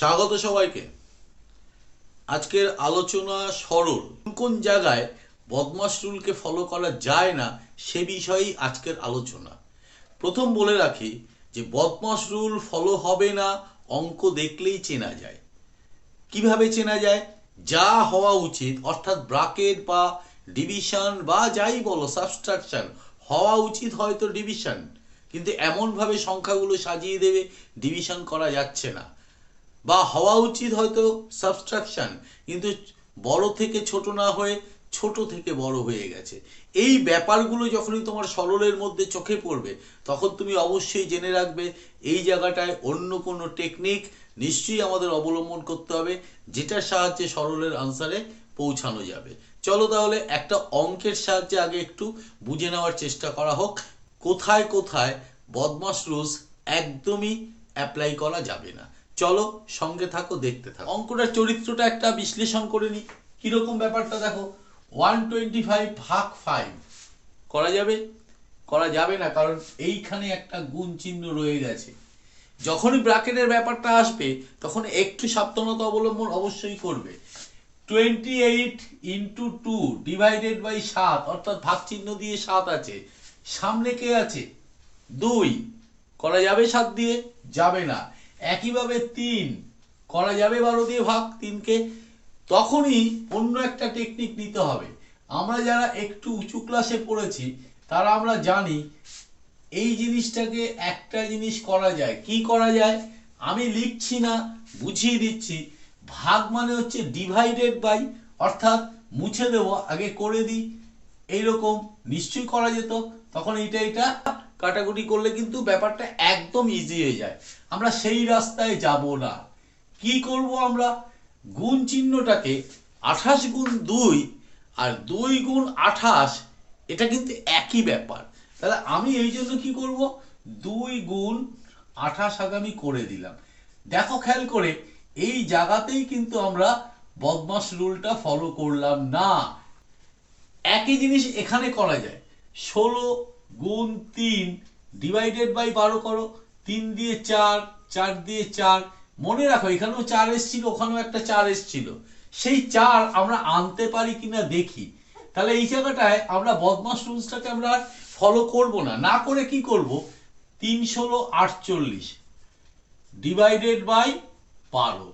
স্বাগত সবাইকে। আজকের আলোচনা সরল। কোন কোন জায়গায় বদমাস রুলকে ফলো করা যায় না, সে বিষয়েই আজকের আলোচনা। প্রথম বলে রাখি যে, বদমাস রুল ফলো হবে না, অঙ্ক দেখলেই চেনা যায়। কীভাবে চেনা যায়? যা হওয়া উচিত, অর্থাৎ ব্রাকেট বা ডিভিশন বা যাই বলো, সাবস্ট্রাকশন, হওয়া উচিত হয়তো ডিভিশন। কিন্তু এমনভাবে সংখ্যাগুলো সাজিয়ে দেবে, ডিভিশন করা যাচ্ছে না। বা হওয়া উচিত হয়তো সাবস্ট্রাকশন কিন্তু বড় থেকে ছোট না হয়ে ছোট থেকে বড় হয়ে গেছে। এই ব্যাপারগুলো যখনই তোমার সরলের মধ্যে চোখে পড়বে, তখন তুমি অবশ্যই জেনে রাখবে, এই জায়গাটায় অন্য কোনো টেকনিক নিশ্চয়ই আমাদের অবলম্বন করতে হবে, যেটার সাহায্যে সরলের আনসারে পৌঁছানো যাবে। চলো তাহলে একটা অঙ্কের সাহায্যে আগে একটু বুঝে নেওয়ার চেষ্টা করা হোক, কোথায় কোথায় বদমাস রুলস একদমই অ্যাপ্লাই করা যাবে না। চলো সঙ্গে থাকো, দেখতে থাকো। অঙ্কটার চরিত্রটা একটা বিশ্লেষণ করে নি। কীরকম ব্যাপারটা দেখো? ওয়ান টোয়েন্টি ফাইভ ভাগ ফাইভ করা যাবে? করা যাবে না, কারণ এইখানে একটা গুণ চিহ্ন রয়ে গেছে। যখনই ব্র্যাকেটের ব্যাপারটা আসবে, তখন একটু সাবধানতা অবলম্বন অবশ্যই করবে। Twenty eight into two divided by সাত, অর্থাৎ ভাগ চিহ্ন দিয়ে সাত আছে। সামনে কে আছে? দুই। করা যাবে সাত দিয়ে? যাবে না। একইভাবে তিন। করা যাবে বারো দিয়ে ভাগ তিনকে। তখনই অন্য একটা টেকনিক নিতে হবে। আমরা যারা একটু উঁচু ক্লাসে পড়েছি, তারা আমরা জানি এই জিনিসটাকে একটা জিনিস করা যায়। কি করা যায়? আমি লিখছি না, বুঝিয়ে দিচ্ছি। ভাগ মানে হচ্ছে ডিভাইডেড বাই অর্থাৎ মুছে দেব, আগে করে দিই। এইরকম নিশ্চয়ই করা যেত। তখন এটা এটা কাটাকুটি করলে কিন্তু ব্যাপারটা একদম ইজি হয়ে যায়। আমরা সেই রাস্তায় যাব না। কি করব আমরা? গুণ চিহ্নটাকে আঠাশ গুণ দুই আর দুই গুণ আঠাশ, এটা কিন্তু একই ব্যাপার। তাহলে আমি এই জন্য কি করব? দুই গুণ আঠাশ আগামী করে দিলাম। দেখো খেয়াল করে, এই জায়গাতেই কিন্তু আমরা বদমাস রুলটা ফলো করলাম না। একই জিনিস এখানে করা যায়। ষোলো গুণ তিন ডিভাইডেড বাই বারো করো, তিন দিয়ে চার চার দিয়ে চার। মনে রাখো, এখানেও চার এসছিল, ওখানেও একটা চার এসছিল। সেই চার আমরা আনতে পারি কিনা দেখি। তাহলে এই জায়গাটায় আমরা বদমাস রুলসটাকে আমরা ফলো করব না। না করে কি করব? তিন ষোলো আটচল্লিশ ডিভাইডেড বাই বারো।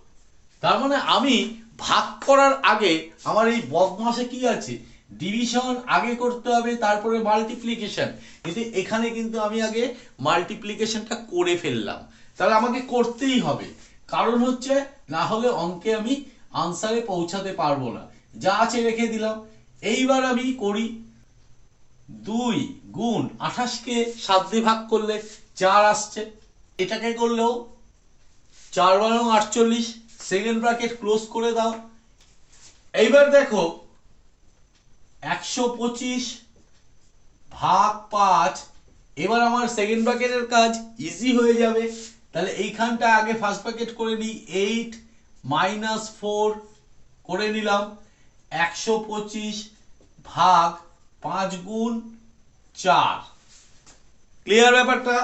তার মানে আমি ভাগ করার আগে আমার এই বদমাসে কি আছে? ডিভিশন আগে করতে হবে, তারপরে মাল্টিপ্লিকেশন কিন্তু এখানে কিন্তু আমি আগে মাল্টিপ্লিকেশনটা করে ফেললাম। তাহলে আমাকে করতেই হবে। কারণ হচ্ছে, না হলে অঙ্কে আমি আনসারে পৌঁছাতে পারব না। যা আছে রেখে দিলাম। এইবার আমি করি দুই গুণ আঠাশকে সাত দিয়ে ভাগ করলে চার আসছে। এটাকে করলেও চার বারো আটচল্লিশ সেকেন্ড ব্র্যাকেট ক্লোজ করে দাও। এইবার দেখো একশো পঁচিশ ভাগ পাঁচ, এবার আমার সেকেন্ড ব্র্যাকেটের কাজ ইজি হয়ে যাবে। তাহলে এইখানটা আগে ফার্স্ট ব্র্যাকেট করে নিই এইট মাইনাস ফোর করে নিলাম। একশো পঁচিশ ভাগ পাঁচ গুণ চার। ক্লিয়ার ব্যাপারটা?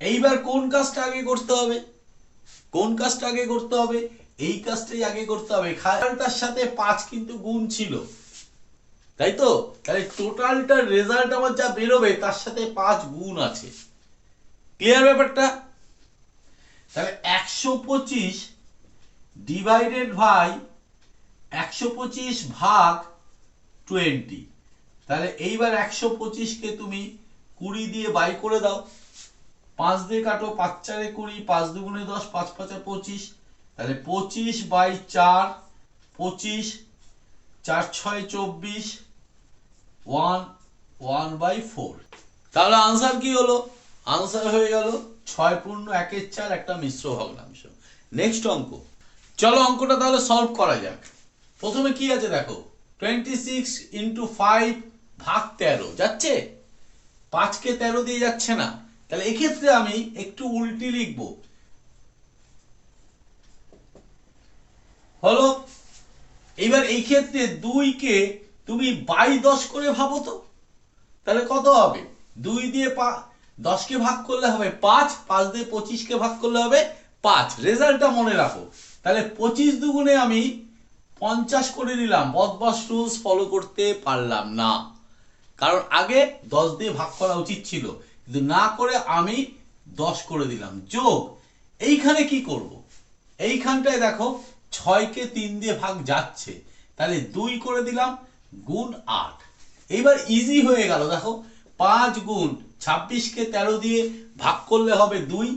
এইবার কোন কাজটা আগে করতে হবে? কোন কাজটা আগে করতে হবে? এই কাজটাই আগে করতে হবে। খায়ালটার সাথে পাঁচ কিন্তু গুণ ছিল। তাই তো? তাহলে টোটালটার রেজাল্ট আমার যা বেরোবে, তার সাথে পাঁচ গুণ আছে। ক্লিয়ার ব্যাপারটা? তাহলে একশো পঁচিশ ডিভাইডেড বাই একশো পঁচিশ ভাগ টোয়েন্টি তাহলে এইবার একশো পঁচিশকে তুমি কুড়ি দিয়ে বাই করে দাও। পাঁচ দিয়ে কাটো, পাঁচ চারে কুড়ি, পাঁচ দুগুণে দশ, পাঁচ পাঁচে পঁচিশ। তাহলে পঁচিশ বাই চার, পঁচিশ, চার ছয় চব্বিশ, ওয়ান ওয়ান বাই ফোর। তাহলে আনসার কি হলো? আনসার হয়ে গেল ছয় পূর্ণ একের চার, একটা মিশ্র ভগ্নাংশ। নেক্সট অঙ্ক। চলো অঙ্কটা তাহলে সলভ করা যাক। প্রথমে কি আছে দেখো? টোয়েন্টি সিক্স ইন্টু ফাইভ ভাগ তেরো, যাচ্ছে? পাঁচকে তেরো দিয়ে যাচ্ছে না। তাহলে এক্ষেত্রে আমি একটু উল্টি লিখব। হলো, এবার এই ক্ষেত্রে দুইকে তুমি বাই দশ করে ভাবো তো। তাহলে কত হবে? দুই দিয়ে পা দশকে ভাগ করলে হবে পাঁচ পাঁচ দিয়ে পঁচিশকে ভাগ করলে হবে পাঁচ। রেজাল্টটা মনে রাখো। তাহলে পঁচিশ দুগুণে আমি পঞ্চাশ করে নিলাম। বদমাস রুলস ফলো করতে পারলাম না। কারণ আগে দশ দিয়ে ভাগ করা উচিত ছিল। কিন্তু না করে আমি দশ করে দিলাম। যোগ, এইখানে কি করব? এইখানটায় দেখো ছয়কে তিন দিয়ে ভাগ যাচ্ছে, তাহলে দুই করে দিলাম গুণ আট। এইবার ইজি হয়ে গেল, দেখো, পাঁচ গুণ ছাব্বিশকে তেরো দিয়ে ভাগ করলে হবে দুই,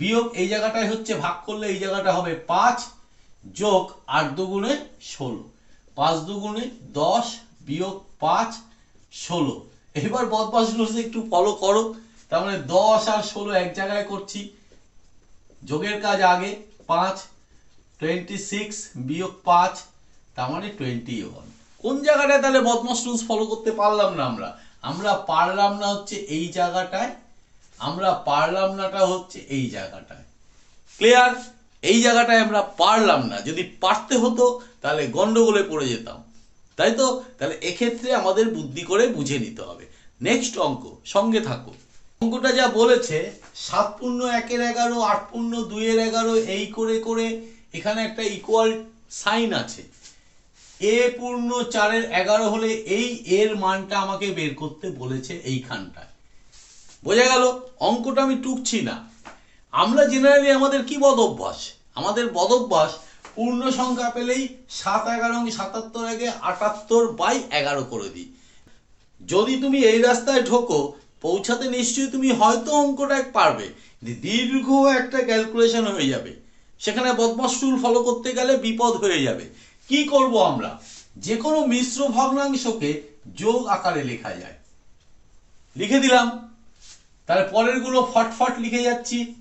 বিয়োগ এই জায়গাটায় হচ্ছে ভাগ করলে এই জায়গাটা হবে পাঁচ, যোগ আট দুগুণে ষোলো। পাঁচ দুগুণে দশ, বিয়োগ পাঁচ, ষোলো। এবার বদমাস রুলস একটু ফলো করো, তার মানে দশ আর ষোলো এক জায়গায় করছি। যোগের কাজ আগে, পাঁচ টোয়েন্টি সিক্স বিয়োগ পাঁচ, তার মানে টোয়েন্টি ওয়ান কোন জায়গাটায় তাহলে বদমাস ফলো করতে পারলাম না আমরা? আমরা পারলাম না হচ্ছে এই জায়গাটায়, আমরা পারলাম নাটা হচ্ছে এই জায়গাটায়। এই জায়গাটায় আমরা পারলাম না। যদি পারতে হতো, তাহলে গন্ডগোলে পড়ে যেতাম। তাই তো? তাহলে এক্ষেত্রে আমাদের বুদ্ধি করে বুঝে নিতে হবে। নেক্সট অঙ্ক, সঙ্গে থাকো। অঙ্কটা যা বলেছে, সাত পূর্ণ একের এগারো, আট পূর্ণ দুইয়ের এগারো, এই করে করে এখানে একটা ইকুয়াল সাইন আছে। এ পূর্ণ চারের এগারো হলে এই এর মানটা আমাকে বের করতে বলেছে এইখানটায়। বোঝা গেল? অঙ্কটা আমি টুকছি না। আমরা জেনারেলি আমাদের কি বদভ্যাস আমাদের বদভ্যাস পূর্ণ সংখ্যা পেলেই সাত এগারো সাতাত্তর আগে আটাত্তর বাই এগারো করে দিই। যদি তুমি এই রাস্তায় ঢোকো, পৌঁছাতে নিশ্চয়ই তুমি হয়তো অঙ্কটা পারবে। দীর্ঘ একটা ক্যালকুলেশন হয়ে যাবে। সেখানে বদমাস রুল ফলো করতে গেলে বিপদ হয়ে যাবে। কি করব আমরা? যে কোনো মিশ্র ভগ্নাংশকে যোগ আকারে লেখা যায়। লিখে দিলাম। তাহলে পরেরগুলো ফটফট লিখে যাচ্ছি।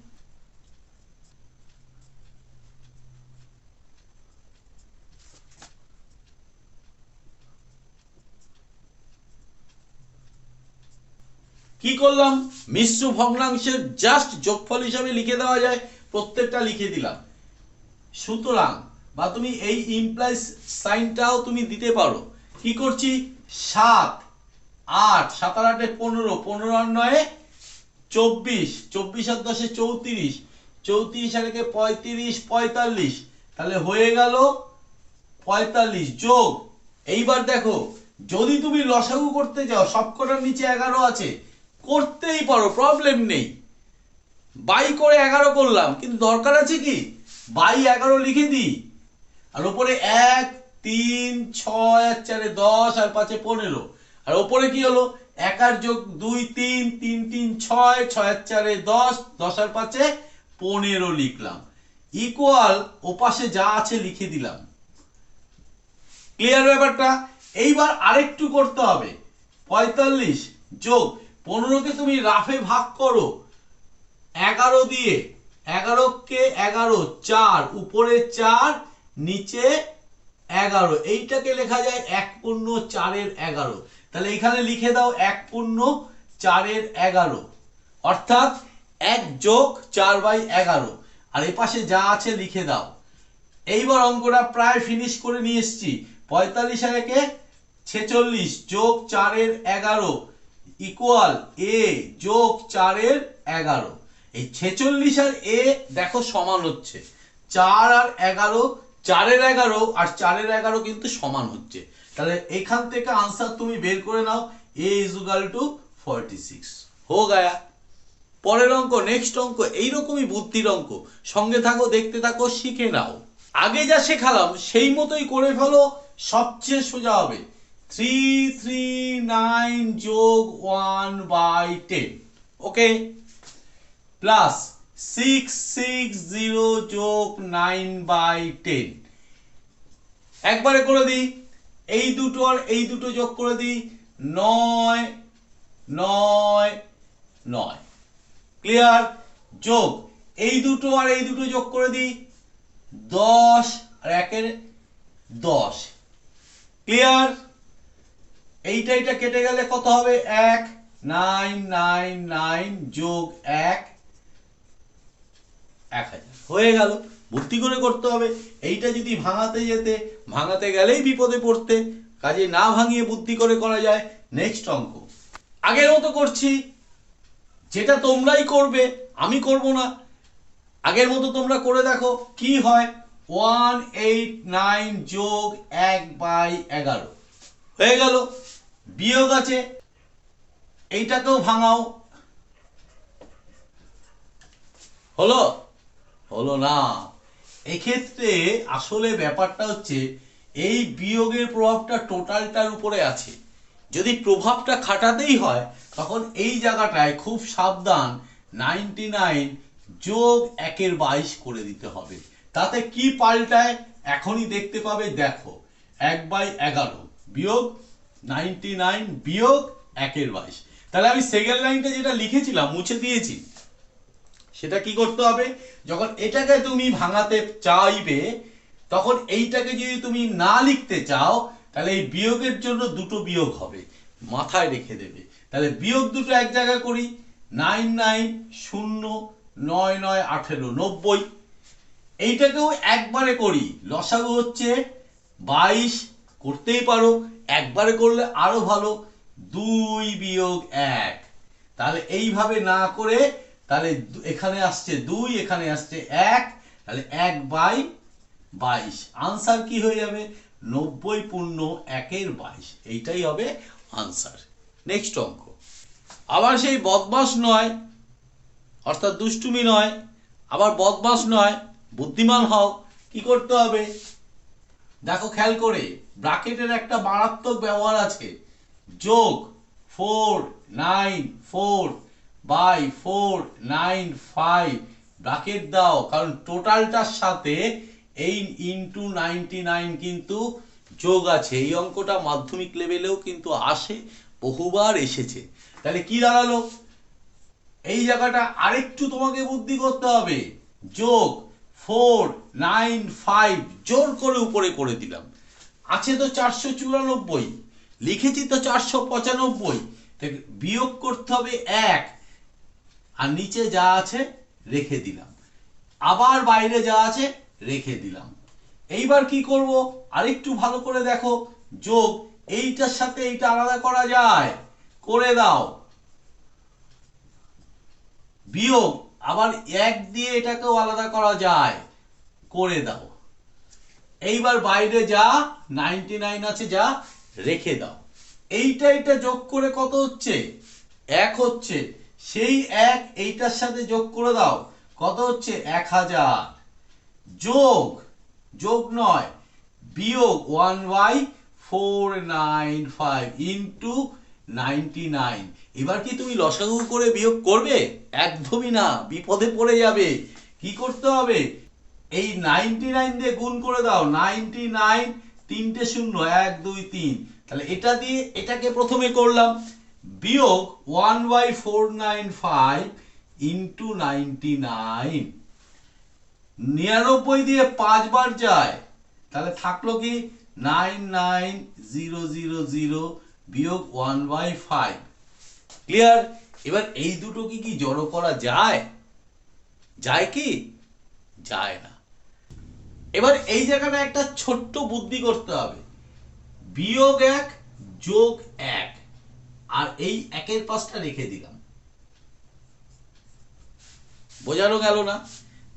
কি করলাম? মিশ্র ভগ্নাংশের জাস্ট যোগফল হিসাবে লিখে দেওয়া যায়। প্রত্যেকটা লিখে দিলাম। সুতরাং, বা তুমি এই ইমপ্লাইজ সাইনটাও তুমি দিতে পারো। কি করছি? সাত, আট, সাত আর আটে পনেরো পনেরো আর নয়ে, চব্বিশ চব্বিশ আর দশে চৌত্রিশ চৌত্রিশ আর একে পঁয়ত্রিশ, পঁয়তাল্লিশ। তাহলে হয়ে গেল পঁয়তাল্লিশ। যোগ, এইবার দেখো, যদি তুমি লসাগু করতে যাও, সবকটার নিচে এগারো আছে, করতেই পারো প্রবলেম নেই। বাই করে এগারো করলাম, কিন্তু দরকার আছে কি? বাই এগারো লিখে দিই। আর ওপরে এক, তিন, ছয় আর চারে দশ, আর পাঁচে পনেরো। আর ওপরে কি হলো? এক আর যোগ দুই, তিন তিন তিন, ছয় ছয় চারে দশ দশ আর পাঁচে পনেরো লিখলাম। ইকুয়াল ওপাশে যা আছে লিখে দিলাম। ক্লিয়ার ব্যাপারটা? এইবার আরেকটু করতে হবে। পঁয়তাল্লিশ যোগ পনেরোকে তুমি রাফে ভাগ করো। এগারো দিয়ে এগারোকে এগারো, চার, উপরে চার, নিচে এগারো। এইটাকে লেখা যায় এক পূর্ণ চারের এগারো। তাহলে এখানে লিখে দাও এক পূর্ণ চারের এগারো। অর্থাৎ এক যোগ চার বাই এগারো। আর এ পাশে যা আছে লিখে দাও। এইবার অঙ্কটা প্রায় ফিনিশ করে নিয়ে এসছি। পঁয়তাল্লিশ আর একে ছেচল্লিশ যোগ চারের এগারো ইকুয়াল এ যোগ চারের এগারো। এই ছেচল্লিশ আর এ দেখো সমান হচ্ছে। চার আর এগারো, চারের এগারো, আর চারের এগারো কিন্তু সমান হচ্ছে। তাহলে এখান থেকে আনসার তুমি বের করে নাও a is equal to forty six হো গায়া। পরের অঙ্ক নেক্সট অঙ্ক, এইরকমই বুদ্ধির অঙ্ক। সঙ্গে থাকো, দেখতে থাকো, শিখে নাও। আগে যা শেখালাম, সেই মতোই করে ফেলো, সবচেয়ে সোজা হবে। থ্রি থ্রি নাইন যোগ one by ten okay plus six six zero যোগ নাইন বাই টেন একবারে করে দিই, এই দুটো আর এই দুটো যোগ করে দিই, নয় নয় নয়। ক্লিয়ার যোগ, এই দুটো আর এই দুটো যোগ করে দিই, দশ, আর একের দশ। ক্লিয়ার এইটা এইটা কেটে গেলে কত হবে? এক নাইন নাইন নাইন যোগ এক এক হাজার। হয়ে গেল বুদ্ধি করে করতে হবে। এইটা যদি ভাঙাতে যেতে, ভাঙাতে গেলেই বিপদে পড়তে। কাজে না ভাঙিয়ে বুদ্ধি করে করা যায়। নেক্সট অঙ্ক। আগের মতো করছি। যেটা তোমরাই করবে, আমি করব না। আগের মতো তোমরা করে দেখো কি হয়। ওয়ান, এইট, নাইন যোগ এক বাই এগারো। হয়ে গেল। বিয়োগ আছে। এইটাকেও ভাঙাও। হলো? হলো না। এক্ষেত্রে আসলে ব্যাপারটা হচ্ছে, এই বিয়োগের প্রভাবটা টোটালটার উপরে আছে। যদি প্রভাবটা খাটাতেই হয়, তখন এই জায়গাটায় খুব সাবধান নাইনটি নাইন যোগ একের বাইশ করে দিতে হবে। তাতে কি পাল্টায়, এখনই দেখতে পাবে, দেখো, এক বাই এগারো বিয়োগ নাইনটি নাইন বিয়োগ একের বাইশ। তাহলে আমি সেকেন্ড লাইনটা যেটা লিখেছিলাম, মুছে দিয়েছি। সেটা কি করতে হবে? যখন এটাকে তুমি ভাঙাতে চাইবে, তখন এইটাকে যদি তুমি না লিখতে চাও, তাহলে এই বিয়োগের জন্য দুটো বিয়োগ হবে, মাথায় রেখে দেবে। তাহলে বিয়োগ দুটো এক জায়গায় করি নাইন নাইন শূন্য, নয় নয় আঠেরো, নব্বই। এইটাকেও একবারে করি, লসাগু হচ্ছে বাইশ, করতেই পারো, একবারে করলে আরও ভালো, দুই বিয়োগ এক। তাহলে এইভাবে না করে তাহলে এখানে আসছে দুই, এখানে আসছে এক, তাহলে এক বাই বাইশ। আনসার কি হয়ে যাবে? নব্বই পূর্ণ একের বাইশ। এইটাই হবে আনসার নেক্সট অঙ্ক। আবার সেই বদমাস নয়, অর্থাৎ দুষ্টুমি নয়, আবার বদমাস নয়, বুদ্ধিমান হও। কি করতে হবে? দেখো খেয়াল করে, ব্রাকেটের একটা মারাত্মক ব্যবহার আছে। যোগ four nine four by four nine five bracket দাও, কারণ টোটালটার সাথে এই ইন্টু নাইনটি নাইন কিন্তু যোগ আছে। এই অঙ্কটা মাধ্যমিক লেভেলেও কিন্তু আসে, বহুবার এসেছে। তাহলে কি দাঁড়াল? এই জায়গাটা আরেকটু তোমাকে বুদ্ধি করতে হবে। যোগ ফোর নাইন ফাইভ জোর করে উপরে করে দিলাম। আছে তো চারশো চুরানব্বই, লিখেছি তো চারশো পঁচানব্বই। বিয়োগ করতে হবে এক। আর নিচে যা আছে রেখে দিলাম। আবার বাইরে যা আছে রেখে দিলাম। এইবার কি করব? আরেকটু ভালো করে দেখো। যোগ, এইটার সাথে এইটা আলাদা করা যায়। করে দাও। বিয়োগ, আবার এক দিয়ে এটাকেও আলাদা করা যায়। করে দাও। এইবার বাইরে যা, নাইনটি নাইন আছে যা, রেখে দাও। এইটা এটা যোগ করে কত হচ্ছে? এক হচ্ছে। সেই এক এইটার সাথে যোগ করে দাও। কত হচ্ছে? এক হাজার। যোগ যোগ নয়, বিয়োগ one by four nine five into ninety nine এবার কি তুমি লসাগু করে বিয়োগ করবে? একদমই না, বিপদে পড়ে যাবে। কি করতে হবে? এই নাইনটি নাইন দিয়ে গুণ করে দাও। নাইনটি নাইন তিনটে শূন্য, এক, দুই, তিন। তাহলে এটা দিয়ে এটাকে প্রথমে করলাম। বিয়োগ one by four nine five into ninety nine নিরানব্বই দিয়ে পাঁচবার যায়, তাহলে থাকল কি nine nine zero zero zero বিয়োগ ওয়ান বাই ফাইভ ক্লিয়ার এবার এই দুটো কি কি জড়ো করা যায়? যায় কি? যায় না। এবার এই জায়গাটা একটা ছোট্ট বুদ্ধি করতে হবে। বিয়োগ এক যোগ এক। আর এই একের পাশটা রেখে দিলাম। বোঝানো গেল না?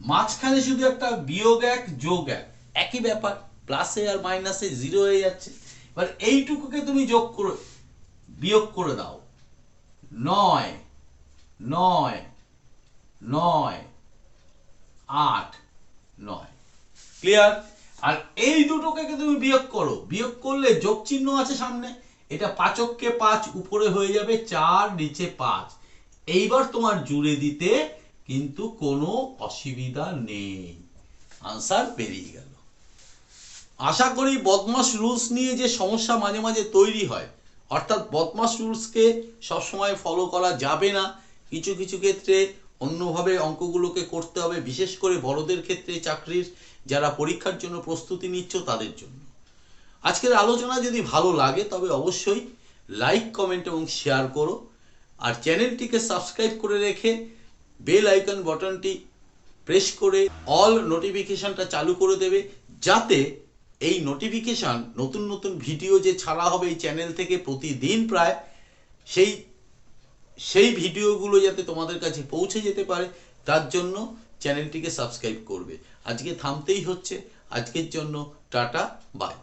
মাঝখানে শুধু একটা বিয়োগ এক যোগ এক। একই ব্যাপার প্লাসে আর মাইনাসে জিরো হয়ে যাচ্ছে। এবার এইটুকুকে তুমি যোগ করে বিয়োগ করে দাও। নয় নয় নয় আট নয়। ক্লিয়ার আর এই দুটোকে তুমি বিয়োগ করো? বিয়োগ করলে যোগ চিহ্ন আছে সামনে। এটা পাচককে পাঁচ, উপরে হয়ে যাবে চার, নিচে পাঁচ। এইবার তোমার জুড়ে দিতে কিন্তু কোনো অসুবিধা নেই। আনসার বেরিয়ে গেল। আশা করি বদমাস রুলস নিয়ে যে সমস্যা মাঝে মাঝে তৈরি হয়, অর্থাৎ বদমাস রুলসকে সবসময় ফলো করা যাবে না। কিছু কিছু ক্ষেত্রে অন্যভাবে অঙ্কগুলোকে করতে হবে, বিশেষ করে বড়দের ক্ষেত্রে চাকরির যারা পরীক্ষার জন্য প্রস্তুতি নিচ্ছ তাদের জন্য। আজকের আলোচনা যদি ভালো লাগে, তবে অবশ্যই লাইক কমেন্ট এবং শেয়ার করো। আর চ্যানেলটিকে সাবস্ক্রাইব করে রেখে বেল আইকন বটনটি প্রেস করে অল নোটিফিকেশানটা চালু করে দেবে, যাতে এই নোটিফিকেশন নতুন নতুন ভিডিও যে ছাড়া হবে এই চ্যানেল থেকে প্রতিদিন প্রায়, সেই সেই ভিডিওগুলো যাতে তোমাদের কাছে পৌঁছে যেতে পারে, তার জন্য চ্যানেলটিকে সাবস্ক্রাইব করবে। আজকে থামতেই হচ্ছে। আজকের জন্য টাটা বাই